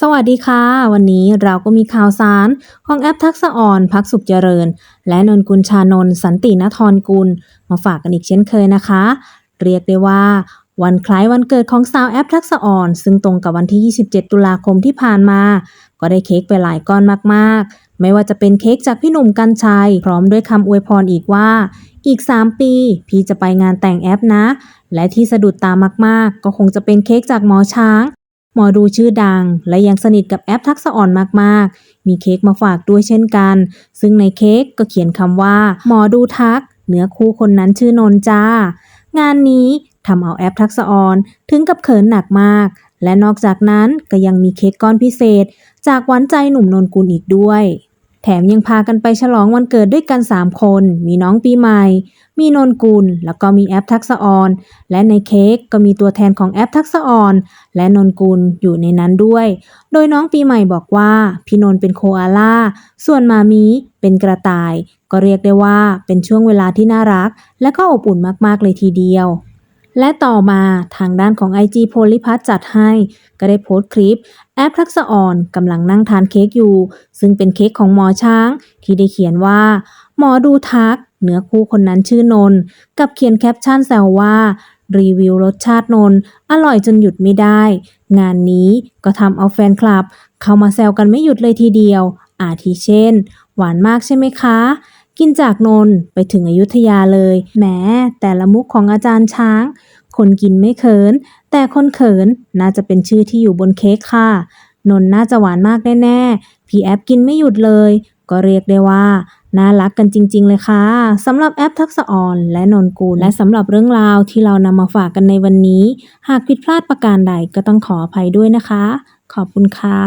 สวัสดีค่ะ วันนี้เราก็มีข่าวสารของแอปทักษะอ่อนพักสุขเจริญ และนนกุลชานนสันตินทรกุล มาฝากกันอีกเช่นเคยนะคะ เรียกได้ว่า วันคล้ายวันเกิดของสาวแอปทักษะอ่อน ซึ่งตรงกับวันที่ 27 ตุลาคมที่ผ่านมา ก็ได้เค้กไปหลายก้อนมากๆ ไม่ว่าจะเป็นเค้กจากพี่หนุ่มกัญชัย พร้อมด้วยคำอวยพรอีกว่า อีก 3 ปี พี่จะไปงานแต่งแอปนะ และที่สะดุดตามากๆ ก็คงจะเป็นเค้กจากหมอช้าง หมอดูชื่อดัง และยังสนิทกับแอปทักษะอ่อนมาก ๆ มีเค้กมาฝากด้วยเช่นกัน ซึ่งในเค้กก็เขียนคำว่า หมอดูทัก เนื้อคู่คนนั้นชื่อนนจ้า งานนี้ทำเอาแอปทักษะอ่อนถึงกับเขินหนักมาก และนอกจากนั้นก็ยังมีเค้กก้อนพิเศษ จากหวานใจหนุ่มนนกุลอีกด้วย แถมยังพากันไปฉลองวันเกิดด้วยกัน 3 คน มีน้องปีใหม่ มีนนกุล แล้วก็มีแอปทักษะออน และในเค้กก็มีตัวแทนของแอปทักษะออน และนนกุลอยู่ในนั้นด้วย โดยน้องปีใหม่บอกว่า พี่นนท์เป็นโคอาล่า ส่วนมามีเป็นกระต่าย ก็เรียกได้ว่าเป็นช่วงเวลาที่น่ารัก และก็อบอุ่นมากๆเลยทีเดียว และต่อมาทางด้านของ IG โพลิพัทจัดให้ ก็ได้โพสต์คลิป แอปทักษะอ่อนกำลังนั่งทานเค้กอยู่ ซึ่งเป็นเค้กของหมอช้าง ที่ได้เขียนว่า หมอดูทัก เนื้อคู่คนนั้นชื่อนนท์กับเขียนแคปชั่นแซวว่า รีวิวรสชาตินนท์อร่อยจนหยุดไม่ได้ งานนี้ก็ทำเอาแฟนคลับ เข้ามาแซวกันไม่หยุดเลยทีเดียว อาทิเช่น หวานมากใช่ไหมคะ กินจากนนไปถึงอยุธยาเลยแหมแต่ละมุกของอาจารย์ช้าง คนกินไม่เขิน แต่คนเขินน่าจะเป็นชื่อที่อยู่บนเค้กค่ะ นนน่าจะหวานมากแน่ๆพี่แอปกินไม่หยุดเลย ก็เรียกได้ว่าน่ารักกันจริง ๆ เลยค่ะสำหรับแอปทักษะอ่อนและนนกูลและสำหรับเรื่องราวที่เรานำมาฝากกันในวันนี้ หากผิดพลาดประการใดก็ต้องขออภัยด้วยนะคะ ขอบคุณค่ะ